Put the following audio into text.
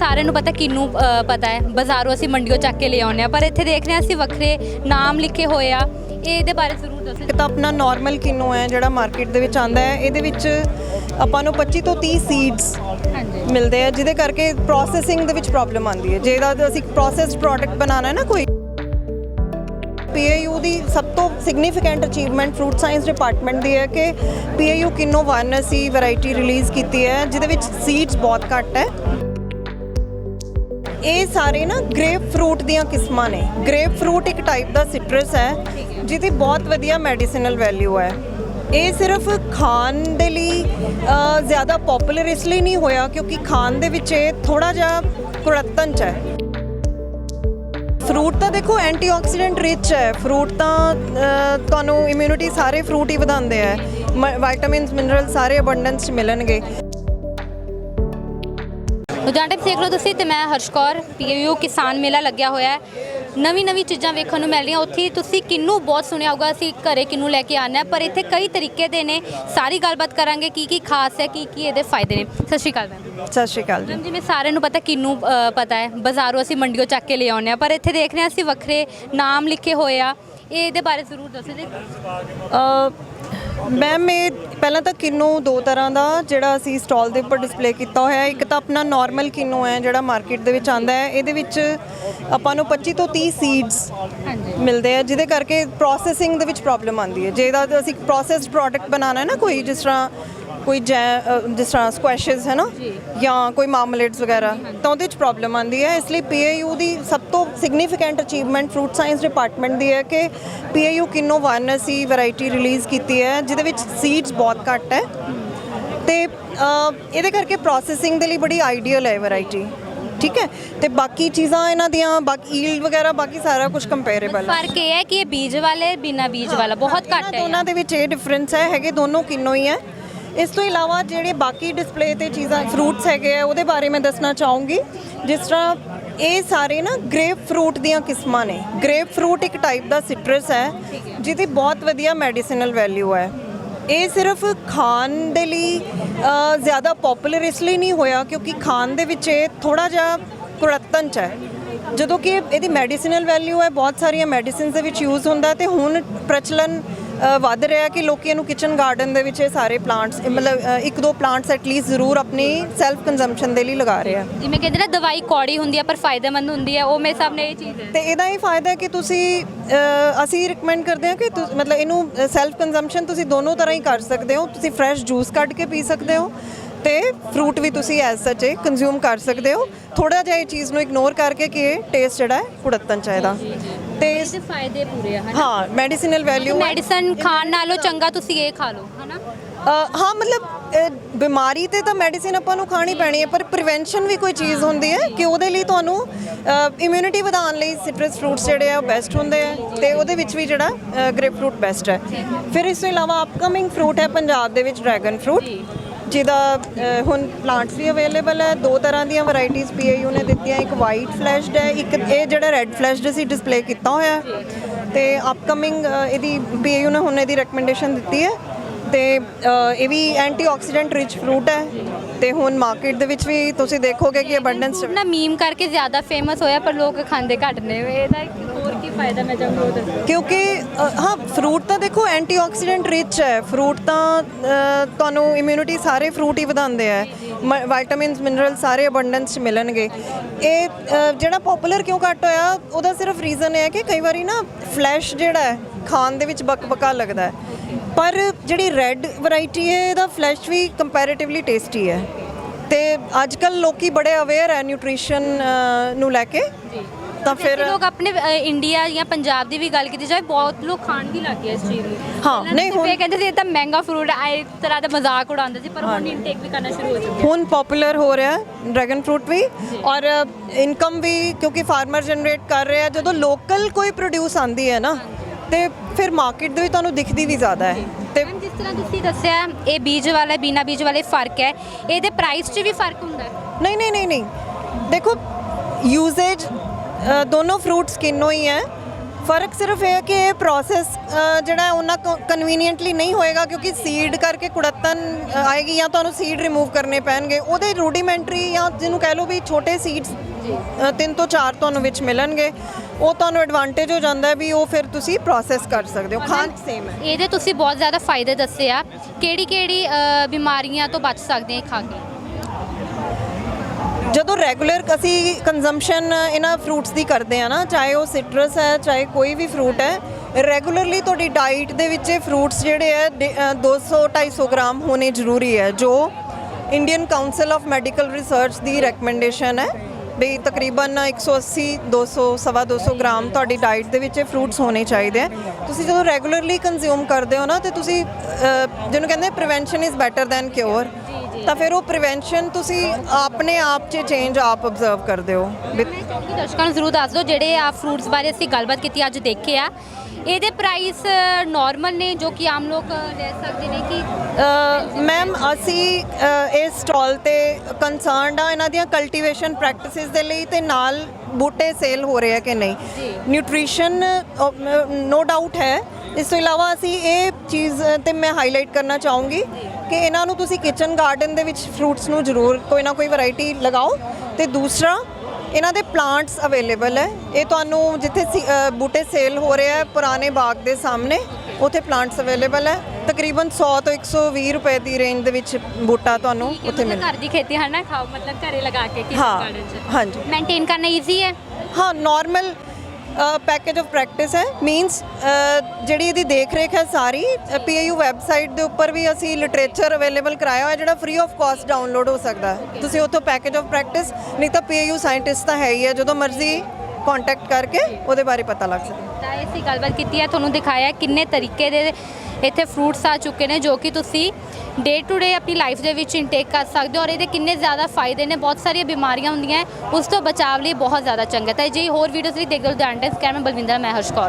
ਸਾਰਿਆਂ ਨੂੰ ਪਤਾ ਕਿੰਨੂੰ ਪਤਾ ਹੈ। ਬਾਜ਼ਾਰੋਂ ਅਸੀਂ ਮੰਡੀੋਂ ਚੱਕ ਕੇ ਲੈ ਆਉਂਦੇ ਆ ਪਰ ਇੱਥੇ ਦੇਖਦੇ ਹਾਂ ਅਸੀਂ ਵੱਖਰੇ ਨਾਮ ਲਿਖੇ ਹੋਏ ਆ। ਇਹ ਇਹਦੇ ਬਾਰੇ ਜ਼ਰੂਰ ਦੱਸੋ। ਇੱਕ ਤਾਂ ਆਪਣਾ ਨਾਰਮਲ ਕਿਨੋ ਹੈ ਜਿਹੜਾ ਮਾਰਕੀਟ ਦੇ ਵਿੱਚ ਆਂਦਾ ਹੈ। ਇਹਦੇ ਵਿੱਚ ਆਪਾਂ ਨੂੰ 25 ਤੋਂ 30 ਸੀਡਸ ਹਾਂਜੀ। ਮਿਲਦੇ ਆ ਜਿਹਦੇ ਕਰਕੇ ਪ੍ਰੋਸੈਸਿੰਗ ਦੇ ਵਿੱਚ ਪ੍ਰੋਬਲਮ ਆਉਂਦੀ ਹੈ। ਜੇ ਇਹਦਾ ਅਸੀਂ ਪ੍ਰੋਸੈਸਡ ਪ੍ਰੋਡਕਟ ਬਣਾਉਣਾ ਹੈ ਨਾ ਕੋਈ PAU ਦੀ ਸਭ ਤੋਂ significant achievement fruit science department ਦੀ ਹੈ ਕਿ PAU ਕਿਨੋ 1 ਅਸੀਂ ਵੈਰਾਈਟੀ ਰਿਲੀਜ਼ ਕੀਤੀ ਹੈ ਜਿਹਦੇ ਵਿੱਚ ਸੀਡਸ ਬਹੁਤ ਘੱਟ ਹੈ। ਇਹ ਸਾਰੇ ਨਾ ਗ੍ਰੇਪ ਫਰੂਟ ਦੀਆਂ ਕਿਸਮਾਂ ਨੇ। ਗ੍ਰੇਪ ਫਰੂਟ ਇੱਕ ਟਾਈਪ ਦਾ ਸਿਟਰਸ ਹੈ, ਜਿਹਦੀ ਬਹੁਤ ਵਧੀਆ ਮੈਡੀਸਿਨਲ ਵੈਲਿਊ ਹੈ। ਇਹ ਸਿਰਫ ਖਾਣ ਦੇ ਲਈ ਜ਼ਿਆਦਾ ਪਪੂਲਰ ਇਸ ਲਈ ਨਹੀਂ ਹੋਇਆ ਕਿਉਂਕਿ ਖਾਣ ਦੇ ਵਿੱਚ ਇਹ ਥੋੜਾ ਜਿਹਾ ਕੁੜੱਤਨ ਚ ਹੈ। ਫਰੂਟ ਤਾਂ ਦੇਖੋ ਐਂਟੀਆਕਸੀਡੈਂਟ ਰਿਚ ਹੈ। ਫਰੂਟ ਤਾਂ ਤੁਹਾਨੂੰ ਇਮਿਊਨਿਟੀ ਸਾਰੇ ਫਰੂਟ ਹੀ ਵਧਾਉਂਦੇ ਆ ਵਿਟਾਮਿਨਸ ਮਿਨਰਲ ਸਾਰੇ ਅਬੰਡੈਂਸ ਚ ਮਿਲਣਗੇ। ਲੁਧਿਆਣਾ ਦੇਖ ਲਓ ਤੁਸੀਂ ਤੇ ਮੈਂ ਹਰਸ਼ ਕੌਰ ਪੀਯੂ ਕਿਸਾਨ ਮੇਲਾ ਲੱਗਿਆ ਹੋਇਆ ਹੈ। ਨਵੀਂ ਨਵੀਂ ਚੀਜ਼ਾਂ ਵੇਖਣ ਨੂੰ ਮਿਲ ਰਹੀਆਂ। ਉੱਥੇ ਤੁਸੀਂ ਕਿੰਨੂੰ ਬਹੁਤ ਸੁਣਿਆ ਹੋਊਗਾ ਅਸੀਂ ਘਰੇ ਕਿੰਨੂੰ ਲੈ ਕੇ ਆਣਾ ਹੈ ਪਰ ਇੱਥੇ ਕਈ ਤਰੀਕੇ ਦੇ ਨੇ। ਸਾਰੀ ਗੱਲਬਾਤ ਕਰਾਂਗੇ ਕੀ ਕੀ ਖਾਸ ਹੈ ਕੀ ਕੀ ਇਹਦੇ ਫਾਇਦੇ ਨੇ। ਸਤਿ ਸ਼੍ਰੀ ਅਕਾਲ ਮੈਮ। ਸਤਿ ਸ਼੍ਰੀ ਅਕਾਲ ਜੀ। ਮੈਮ ਜਿਵੇਂ ਸਾਰਿਆਂ ਨੂੰ ਪਤਾ ਕਿੰਨੂੰ ਅ, ਪਤਾ ਹੈ। ਬਾਜ਼ਾਰੋਂ ਅਸੀਂ ਮੰਡੀੋਂ ਚੱਕ ਕੇ ਲੈ ਆਉਂਦੇ ਆ ਪਰ ਇੱਥੇ ਦੇਖਦੇ ਹਾਂ ਅਸੀਂ ਵੱਖਰੇ ਨਾਮ ਲਿਖੇ ਹੋਏ ਆ। ਇਹ ਇਹਦੇ ਬਾਰੇ ਜ਼ਰੂਰ ਦੱਸੋ ਜੀ। ਮੈਮ ਇਹ ਪਹਿਲਾਂ ਤਾਂ ਕਿੰਨੂ ਦੋ ਤਰ੍ਹਾਂ ਦਾ ਜਿਹੜਾ ਅਸੀਂ ਸਟਾਲ ਦੇ ਉੱਪਰ ਡਿਸਪਲੇ ਕੀਤਾ ਹੋਇਆ ਹੈ। ਇੱਕ ਤਾਂ ਆਪਣਾ ਨਾਰਮਲ ਕਿੰਨੂ ਹੈ ਜਿਹੜਾ ਮਾਰਕੀਟ ਦੇ ਵਿੱਚ ਆਂਦਾ ਹੈ। ਇਹਦੇ ਵਿੱਚ ਆਪਾਂ ਨੂੰ 25 ਤੋਂ 30 ਸੀਡਸ ਹਾਂਜੀ। ਮਿਲਦੇ ਆ ਜਿਹਦੇ ਕਰਕੇ ਪ੍ਰੋਸੈਸਿੰਗ ਦੇ ਵਿੱਚ ਪ੍ਰੋਬਲਮ ਆਉਂਦੀ ਹੈ। ਜੇ ਇਹਦਾ ਅਸੀਂ ਪ੍ਰੋਸੈਸਡ ਪ੍ਰੋਡਕਟ ਬਣਾਉਣਾ ਹੈ ਨਾ ਕੋਈ ਜਿਸ ਤਰ੍ਹਾਂ ਕੋਈ ਜਿਸ ਤਰ੍ਹਾਂ ਸਕੁਐਸ਼ਸ ਹੈ ਨਾ ਜਾਂ। ਕੋਈ ਮਾਰਮਲੇਡਸ ਵਗੈਰਾ ਤਾਂ ਉਹਦੇ ਵਿੱਚ ਪ੍ਰੋਬਲਮ ਆਉਂਦੀ ਹੈ। ਇਸ ਲਈ PAU ਦੀ ਸਭ ਤੋਂ significant achievement fruit science department ਦੀ ਹੈ ਕਿ PAU ਕਿਨੋ 1 ਅਸੀਂ ਵੈਰਾਈਟੀ ਰਿਲੀਜ਼ ਕੀਤੀ ਹੈ ਜਿਹਦੇ ਵਿੱਚ ਸੀਡਸ ਬਹੁਤ ਘੱਟ ਹੈ। ਤੇ ਇਹਦੇ ਕਰਕੇ ਪ੍ਰੋਸੈਸਿੰਗ ਦੇ ਲਈ ਬੜੀ ਆਈਡੀਅਲ ਹੈ ਵੈਰਾਈਟੀ ਠੀਕ ਹੈ? ਤੇ ਬਾਕੀ ਚੀਜ਼ਾਂ ਇਹਨਾਂ ਦੀਆਂ ਬਾਕੀ ਈਲਡ ਵਗੈਰਾ ਬਾਕੀ ਸਾਰਾ ਕੁਝ ਕੰਪੇਅਰੇਬਲ ਹੈ। ਫ਼ਰਕ ਇਹ ਹੈ ਕਿ ਇਹ ਬੀਜ ਵਾਲੇ ਬਿਨਾ ਬੀਜ ਵਾਲਾ ਬਹੁਤ ਘੱਟ ਹੈ ਦੋਨਾਂ ਦੇ ਵਿੱਚ ਇਹ ਡਿਫਰੈਂਸ ਹੈ ਹੈਗੇ ਦੋਨੋਂ ਕਿੰਨੋ ਹੀ ਹੈ। ਇਸ ਤੋਂ ਇਲਾਵਾ ਜਿਹੜੇ ਬਾਕੀ ਡਿਸਪਲੇ ਤੇ ਚੀਜ਼ਾਂ ਫਰੂਟਸ ਹੈਗੇ ਆ, ਉਹਦੇ ਬਾਰੇ ਮੈਂ ਦੱਸਣਾ ਚਾਹੂੰਗੀ। ਜਿਸ ਤਰ੍ਹਾਂ ਇਹ ਸਾਰੇ ਨਾ ਗ੍ਰੇਪ ਫਰੂਟ ਦੀਆਂ ਕਿਸਮਾਂ ਨੇ। ਗ੍ਰੇਪ ਫਰੂਟ ਇੱਕ ਟਾਈਪ ਦਾ ਸਿਟਰਸ ਹੈ, ਜਿਹਦੀ ਬਹੁਤ ਵਧੀਆ ਮੈਡੀਸਿਨਲ ਵੈਲਿਊ ਹੈ। ਇਹ ਸਿਰਫ ਖਾਣ ਦੇ ਲਈ ਜ਼ਿਆਦਾ ਪਪੂਲਰ ਇਸ ਲਈ ਨਹੀਂ ਹੋਇਆ ਕਿਉਂਕਿ ਖਾਣ ਦੇ ਵਿੱਚ ਇਹ ਥੋੜਾ ਜਿਹਾ ਕੁੜੱਤਨ ਚ ਹੈ। ਜਦੋਂ ਕਿ ਇਹਦੀ ਮੈਡੀਸਿਨਲ ਵੈਲਿਊ ਹੈ, ਬਹੁਤ ਸਾਰੀਆਂ ਮੈਡੀਸਿਨਸ ਦੇ ਵਿੱਚ ਯੂਜ਼ ਹੁੰਦਾ ਤੇ ਹੁਣ ਪ੍ਰਚਲਨ ਵੱਧ ਰਿਹਾ ਕਿ ਲੋਕੀ ਇਹਨੂੰ ਕਿਚਨ ਗਾਰਡਨ ਦੇ ਵਿੱਚ ਇਹ ਸਾਰੇ ਪਲਾਂਟਸ ਮਤਲਬ ਇੱਕ ਦੋ ਪਲਾਂਟਸ ਐਟਲੀਸਟ ਜ਼ਰੂਰ ਆਪਣੀ ਸੈਲਫ ਕੰਜ਼ੰਪਸ਼ਨ ਦੇ ਲਈ ਲਗਾ ਰਹੇ ਆ। ਜਿਵੇਂ ਕਹਿੰਦੇ ਨਾ ਦਵਾਈ ਕੌੜੀ ਹੁੰਦੀ ਹੈ ਪਰ ਫਾਇਦੇਮੰਦ ਹੁੰਦੀ ਹੈ ਉਹ ਮੇਰੇ ਸਾਹਮਣੇ ਇਹ ਚੀਜ਼ ਹੈ। ਤੇ ਇਹਦਾ ਇਹ ਫਾਇਦਾ ਹੈ ਕਿ ਤੁਸੀਂ ਅਸੀਂ ਰეკਮੈਂਡ ਕਰਦੇ ਹਾਂ ਕਿ ਮਤਲਬ ਇਹਨੂੰ ਸੈਲਫ ਕੰਜ਼ੰਪਸ਼ਨ ਤੁਸੀਂ ਦੋਨੋਂ ਤਰ੍ਹਾਂ ਹੀ ਕਰ ਸਕਦੇ ਹੋ। ਤੁਸੀਂ ਫਰੈਸ਼ ਜੂਸ ਕੱਢ ਕੇ ਪੀ ਸਕਦੇ ਹੋ ਤੇ ਫਰੂਟ ਵੀ ਤੁਸੀਂ ਐਜ਼ ਸੱਚ ਇਹ ਕੰਜ਼ਿਊਮ ਕਰ ਸਕਦੇ ਹੋ। ਥੋੜਾ ਜਿਹਾ ਇਹ ਚੀਜ਼ ਨੂੰ ਇਗਨੋਰ ਕਰਕੇ ਕਿ ਇਹ ਟੇਸਟ ਜਿਹੜਾ ਹੈ ਕੁੜੱਤਨ ਚਾਹੀਦਾ ਤੇ ਇਹਦੇ ਫਾਇਦੇ ਪੂਰੇ ਆ ਹਨਾ? ਹਾਂ ਮੈਡੀਸਿਨਲ ਵੈਲਿਊ ਮੈਡੀਸਨ ਖਾਣ ਨਾਲੋਂ ਚੰਗਾ ਤੁਸੀਂ ਇਹ ਖਾ ਲਓ ਹਨਾ? ਹਾਂ ਮਤਲਬ ਅ, ਬਿਮਾਰੀ ਤੇ ਤਾਂ ਮੈਡੀਸਿਨ ਆਪਾਂ ਨੂੰ ਖਾਣੀ ਪੈਣੀ ਹੈ ਪਰ ਪ੍ਰੀਵੈਂਸ਼ਨ ਵੀ ਕੋਈ ਚੀਜ਼ ਹੁੰਦੀ ਹੈ ਕਿ ਉਹਦੇ ਲਈ ਤੁਹਾਨੂੰ ਇਮਿਊਨਿਟੀ ਵਧਾਉਣ ਲਈ ਸਿਟਰਸ ਫਰੂਟਸ ਜਿਹੜੇ ਆ ਉਹ ਬੈਸਟ ਹੁੰਦੇ ਆ ਤੇ ਉਹਦੇ ਵਿੱਚ ਵੀ ਜਿਹੜਾ ਗ੍ਰੇਪ ਫਰੂਟ ਬੈਸਟ ਹੈ। ਫਿਰ ਇਸ ਤੋਂ ਇਲਾਵਾ ਅਪਕਮਿੰਗ ਫਰੂਟ ਹੈ ਪੰਜਾਬ ਦੇ ਵਿੱਚ ਡਰੈਗਨ ਫਰੂਟ ਜਿਹਦਾ ਹੁਣ ਪਲਾਂਟਸ ਵੀ ਅਵੇਲੇਬਲ ਹੈ, ਦੋ ਤਰ੍ਹਾਂ ਦੀਆਂ ਵੈਰਾਈਟੀਆਂ ਪੀਏਯੂ ਨੇ ਦਿੱਤੀਆਂ, ਇੱਕ ਵਾਈਟ ਫਲੈਸ਼ਡ ਹੈ, ਇੱਕ ਇਹ ਜਿਹੜਾ ਰੈੱਡ ਫਲੈਸ਼ਡ ਅਸੀਂ ਡਿਸਪਲੇ ਕੀਤਾ ਹੋਇਆ ਹੈ ਤੇ ਅਪਕਮਿੰਗ ਇਹਦੀ ਪੀਏਯੂ ਨੇ ਹੁਣ ਇਹਦੀ ਰეკਮੈਂਡੇਸ਼ਨ ਦਿੱਤੀ ਹੈ ਤੇ ਇਹ ਵੀ ਐਂਟੀਆਕਸੀਡੈਂਟ ਰਿਚ ਫਰੂਟ ਹੈ ਤੇ ਹੁਣ ਮਾਰਕੀਟ ਦੇ ਵਿੱਚ ਵੀ ਤੁਸੀਂ ਦੇਖੋਗੇ ਕਿ ਅਬੰਡੈਂਸ ਨਾ ਮੀਮ ਕਰਕੇ ਜ਼ਿਆਦਾ ਫੇਮਸ ਹੋਇਆ, ਪਰ ਲੋਕ ਖਾਂਦੇ ਘੱਟ ਨੇ, ਇਹਦਾ ਕੀ ਫਾਇਦਾ ਮੈਂ ਕਿਉਂਕਿ ਅ, ਹਾਂ ਫਰੂਟ ਤਾਂ ਦੇਖੋ ਐਂਟੀਆਕਸੀਡੈਂਟ ਰਿਚ ਹੈ। ਫਰੂਟ ਤਾਂ ਅ, ਤੁਹਾਨੂੰ ਇਮਿਊਨਿਟੀ ਸਾਰੇ ਫਰੂਟ ਹੀ ਵਧਾਉਂਦੇ ਆ। ਵਿਟਾਮਿਨਸ ਮਿਨਰਲ ਸਾਰੇ ਅਬੰਡੈਂਸ ਚ ਮਿਲਣਗੇ। ਇਹ ਅ, ਜਿਹੜਾ ਪਪੂਲਰ ਕਿਉਂ ਘੱਟ ਹੋਇਆ ਉਹਦਾ ਸਿਰਫ ਰੀਜ਼ਨ ਇਹ ਹੈ ਕਿ ਕਈ ਵਾਰੀ ਨਾ ਫਲੈਸ਼ ਜਿਹੜਾ ਹੈ ਖਾਣ ਦੇ ਵਿੱਚ ਬਕਬਕਾ ਲੱਗਦਾ ਹੈ। ਪਰ ਜਿਹੜੀ ਰੈੱਡ ਵੈਰਾਈਟੀ ਹੈ ਇਹਦਾ ਫਲੈਸ਼ ਵੀ ਕੰਪੈਰੀਟਿਵਲੀ ਟੇਸਟੀ ਹੈ। ਤੇ ਅੱਜ ਕੱਲ ਲੋਕੀ ਬੜੇ ਅਵੇਅਰ ਹੈ ਨਿਊਟ੍ਰੀਸ਼ਨ ਨੂੰ ਲੈ ਕੇ। ਤਾਂ ਫਿਰ ਲੋਕ ਆਪਣੇ ਅ, ਇੰਡੀਆ ਜਾਂ ਪੰਜਾਬ ਦੀ ਵੀ ਗੱਲ ਕੀਤੀ ਜਾਵੇ ਬਹੁਤ ਲੋਕ ਖਾਣ ਵੀ ਲੱਗ ਗਏ ਇਸ ਚੀਜ਼ ਨੂੰ। ਹਾਂ, ਪਹਿਲਾਂ ਨਹੀਂ, ਸਿਰਫ ਇਹ ਹੁਣ- ਕਹਿੰਦੇ ਸੀ ਇਹ ਤਾਂ ਮਹਿੰਗਾ ਫਰੂਟ ਹੈ ਇਸ ਤਰ੍ਹਾਂ ਦਾ ਮਜ਼ਾਕ ਉਡਾਉਂਦੇ ਸੀ ਪਰ ਹੁਣ ਇਨਟੇਕ ਵੀ ਕਰਨਾ ਸ਼ੁਰੂ ਹੋ ਚੁੱਕਿਆ। ਹੁਣ ਪਪੂਲਰ ਹੋ ਰਿਹਾ ਹੈ ਡਰੈਗਨ ਫਰੂਟ ਵੀ ਔਰ ਇਨਕਮ ਵੀ ਕਿਉਂਕਿ ਫਾਰਮਰ ਜਨਰੇਟ ਕਰ ਰਿਹਾ ਜਦੋਂ ਲੋਕਲ ਕੋਈ ਪ੍ਰੋਡਿਊਸ ਆਂਦੀ ਹੈ ਨਾ ਤੇ ਫਿਰ ਮਾਰਕੀਟ ਦੇ ਵਿੱਚ ਤੁਹਾਨੂੰ ਦਿਖਦੀ ਵੀ ਜ਼ਿਆਦਾ ਹੈ। ਤੇ ਮੈਮ ਜਿਸ ਤਰ੍ਹਾਂ ਤੁਸੀਂ ਦੱਸਿਆ ਇਹ ਬੀਜ ਵਾਲਾ ਬਿਨਾ ਬੀਜ ਵਾਲੇ ਫ਼ਰਕ ਹੈ। ਇਹਦੇ ਪ੍ਰਾਈਸ 'ਚ ਵੀ ਫ਼ਰਕ ਹੁੰਦਾ ਹੈ? ਨਹੀਂ ਨਹੀਂ ਨਹੀਂ ਨਹੀਂ। ਦੇਖੋ ਯੂਜ਼ੇਜ ਦੋਨੋਂ ਫਰੂਟਸ ਕਿੰਨੋ ਹੀ ਹੈ। ਫ਼ਰਕ ਸਿਰਫ ਇਹ ਹੈ ਕਿ ਇਹ ਪ੍ਰੋਸੈਸ ਜਿਹੜਾ ਹੈ, ਉਹਨਾਂ ਕਨਵੀਨੀਅੰਟਲੀ ਨਹੀਂ ਹੋਏਗਾ ਕਿਉਂਕਿ ਸੀਡ ਕਰਕੇ ਕੁੜੱਤਨ ਆਏਗੀ ਜਾਂ ਤੁਹਾਨੂੰ ਸੀਡ ਰਿਮੂਵ ਕਰਨੇ ਪੈਣਗੇ। ਉਹਦੇ ਰੂਡੀਮੈਂਟਰੀ ਜਾਂ ਜਿਹਨੂੰ ਕਹਿ ਲਓ ਵੀ ਛੋਟੇ ਸੀਡਸ ਤਿੰਨ ਤੋਂ ਚਾਰ ਤੁਹਾਨੂੰ ਵਿੱਚ ਮਿਲਣਗੇ। ਉਹ ਤੁਹਾਨੂੰ ਐਡਵਾਂਟੇਜ ਹੋ ਜਾਂਦਾ ਵੀ ਉਹ ਫਿਰ ਤੁਸੀਂ ਪ੍ਰੋਸੈਸ ਕਰ ਸਕਦੇ ਹੋ। ਖਾਣ ਸੇਮ ਹੈ। ਇਹਦੇ ਤੁਸੀਂ ਬਹੁਤ ਜ਼ਿਆਦਾ ਫਾਇਦੇ ਦੱਸੇ ਆ। ਕਿਹੜੀ ਕਿਹੜੀ ਬਿਮਾਰੀਆਂ ਤੋਂ ਬਚ ਸਕਦੇ ਆ ਖਾ ਕੇ? ਜਦੋਂ ਰੈਗੂਲਰ ਅਸੀਂ ਕੰਜ਼ੰਪਸ਼ਨ ਇਹਨਾਂ ਫਰੂਟਸ ਦੀ ਕਰਦੇ ਆ ਨਾ ਚਾਹੇ ਉਹ ਸਿਟਰਸ ਹੈ ਚਾਹੇ ਕੋਈ ਵੀ ਫਰੂਟ ਹੈ ਰੈਗੂਲਰਲੀ ਤੁਹਾਡੀ ਡਾਈਟ ਦੇ ਵਿੱਚ ਇਹ ਫਰੂਟਸ ਜਿਹੜੇ ਹੈ ਡੇ- ਅ, 200 250 ਗ੍ਰਾਮ ਹੋਣੇ ਜ਼ਰੂਰੀ ਹੈ ਜੋ Indian council of medical research the recommendation ਹੈ ਵੀ ਤਕਰੀਬਨ 180 200 ਸਵਾ 200 ਗ੍ਰਾਮ ਤੁਹਾਡੀ ਡਾਈਟ ਦੇ ਵਿੱਚ ਇਹ ਫਰੂਟਸ ਹੋਣੇ ਚਾਹੀਦੇ ਆ ਤੁਸੀਂ ਜਦੋਂ ਰੈਗੂਲਰਲੀ ਕੰਜ਼ਿਊਮ ਕਰਦੇ ਹੋ ਨਾ ਤੇ ਤੁਸੀਂ ਜਿਹਨੂੰ ਕਹਿੰਦੇ prevention is better than cure ਤਾਂ ਫਿਰ ਉਹ ਪ੍ਰੀਵੈਂਸ਼ਨ ਤੁਸੀਂ ਆਪਣੇ ਆਪ 'ਚ ਚੇਂਜ ਆਪ ਆਬਜ਼ਰਵ ਕਰਦੇ ਹੋ। ਮੈਂ ਦਰਸ਼ਕਾਂ ਨੂੰ ਜ਼ਰੂਰ ਦੱਸ ਦਿਓ ਜਿਹੜੇ ਆ ਫਰੂਟਸ ਬਾਰੇ ਅਸੀਂ ਗੱਲਬਾਤ ਕੀਤੀ ਅੱਜ ਦੇਖੇ ਆ। ਇਹਦੇ ਪ੍ਰਾਈਸ ਨਾਰਮਲ ਨੇ ਜੋ ਕਿ ਆਮ ਲੋਕ ਲੈ ਸਕਦੇ ਨੇ ਕਿ ਮੈਮ ਅਸੀਂ ਅ, ਇਸ ਸਟਾਲ ਤੇ ਕੰਸਰਨਡ ਆ ਇਹਨਾਂ ਦੀਆਂ ਕਲਟੀਵੇਸ਼ਨ ਪ੍ਰੈਕਟਿਸਿਸ ਦੇ ਲਈ ਤੇ ਨਾਲ ਬੂਟੇ ਸੇਲ ਹੋ ਰਹੇ ਆ ਕਿ ਨਹੀਂ। ਜੀ। ਨਿਊਟ੍ਰੀਸ਼ਨ ਨੋ ਡਾਊਟ ਹੈ। ਇਸ ਤੋਂ ਇਲਾਵਾ ਅਸੀਂ ਇਹ ਚੀਜ਼ ਤੇ ਮੈਂ ਹਾਈਲਾਈਟ ਕਰਨਾ ਚਾਹੂੰਗੀ। ਕਿ ਇਹਨਾਂ ਨੂੰ ਤੁਸੀਂ ਕਿਚਨ ਗਾਰਡਨ ਦੇ ਵਿੱਚ ਫਰੂਟਸ ਨੂੰ ਜ਼ਰੂਰ ਕੋਈ ਨਾ ਕੋਈ ਵੈਰਾਈਟੀ ਲਗਾਓ। ਤੇ ਦੂਸਰਾ ਇਹਨਾਂ ਦੇ ਪਲਾਂਟਸ ਅਵੇਲੇਬਲ ਹੈ। ਇਹ ਤੁਹਾਨੂੰ ਜਿੱਥੇ ਬੂਟੇ ਸੇਲ ਹੋ ਰਹੇ ਆ ਪੁਰਾਣੇ ਬਾਗ ਦੇ ਸਾਹਮਣੇ ਉੱਥੇ ਪਲਾਂਟਸ ਅਵੇਲੇਬਲ ਹੈ। ਤਕਰੀਬਨ 100 ਤੋਂ 120 ਰੁਪਏ ਦੀ ਰੇਂਜ ਦੇ ਵਿੱਚ ਬੂਟਾ ਤੁਹਾਨੂੰ ਉੱਥੇ ਮਿਲ ਘਰ ਦੀ ਖੇਤੀ ਹੈ ਨਾ ਖਾਓ ਮਤਲਬ ਘਰੇ ਲਗਾ ਕੇ ਕਿਚਨ ਹਾਂ ਗਾਰਡਨ 'ਚ। ਹਾਂਜੀ। ਮੇਨਟੇਨ ਕਰਨਾ ਈਜ਼ੀ ਹੈ? ਹਾਂ ਨਾਰਮਲ ਪੈਕੇਜ ਆਫ ਪ੍ਰੈਕਟਿਸ ਹੈ। ਮੀਨਸ ਜਿਹੜੀ ਇਹਦੀ ਦੇਖ ਰੇਖ ਹੈ ਸਾਰੀ ਪੀਏਯੂ ਵੈਬਸਾਈਟ ਦੇ ਉੱਪਰ ਵੀ ਅਸੀਂ ਲਿਟਰੇਚਰ ਅਵੇਲੇਬਲ ਕਰਾਇਆ ਹੋਇਆ, ਜਿਹੜਾ ਫ੍ਰੀ ਆਫ ਕਾਸਟ ਡਾਊਨਲੋਡ ਹੋ ਸਕਦਾ ਤੁਸੀਂ ਉੱਥੋਂ ਪੈਕੇਜ ਆਫ ਪ੍ਰੈਕਟਿਸ ਨਹੀਂ ਤਾਂ ਪੀਏਯੂ ਸਾਇੰਟਿਸਟ ਤਾਂ ਹੈ ਹੀ ਹੈ, ਜਦੋਂ ਮਰਜ਼ੀ ਕੰਟੈਕਟ ਕਰਕੇ ਉਹਦੇ ਬਾਰੇ ਪਤਾ ਲੱਗ ਸਕਦਾ। ਤਾਂ ਅਸੀਂ ਗੱਲਬਾਤ ਕੀਤੀ ਹੈ, ਤੁਹਾਨੂੰ ਦਿਖਾਇਆ ਕਿੰਨੇ ਤਰੀਕੇ ਦੇ ਇੱਥੇ ਫਰੂਟਸ ਆ ਚੁੱਕੇ ਨੇ ਜੋ ਕਿ ਤੁਸੀਂ ਡੇ ਟੂ ਡੇ ਆਪਣੀ ਲਾਈਫ ਦੇ ਵਿੱਚ ਇਨਟੇਕ ਕਰ ਸਕਦੇ ਹੋ ਔਰ ਇਹਦੇ ਕਿੰਨੇ ਜ਼ਿਆਦਾ ਫਾਇਦੇ ਨੇ, ਬਹੁਤ ਸਾਰੀਆਂ ਬਿਮਾਰੀਆਂ ਹੁੰਦੀਆਂ ਉਸ ਤੋਂ ਬਚਾਅ ਲਈ ਬਹੁਤ ਜ਼ਿਆਦਾ ਚੰਗਾ ਤਾਂ ਜੀ ਹੋਰ ਵੀਡੀਓਜ਼ ਲਈ ਦੇਖਦੇ ਰਹੋ ਦ ਐਂਡਸ ਕੈਮਰਾ ਬਲਵਿੰਦਰ, ਮੈਂ ਹਰਸ਼ ਕੌਰ।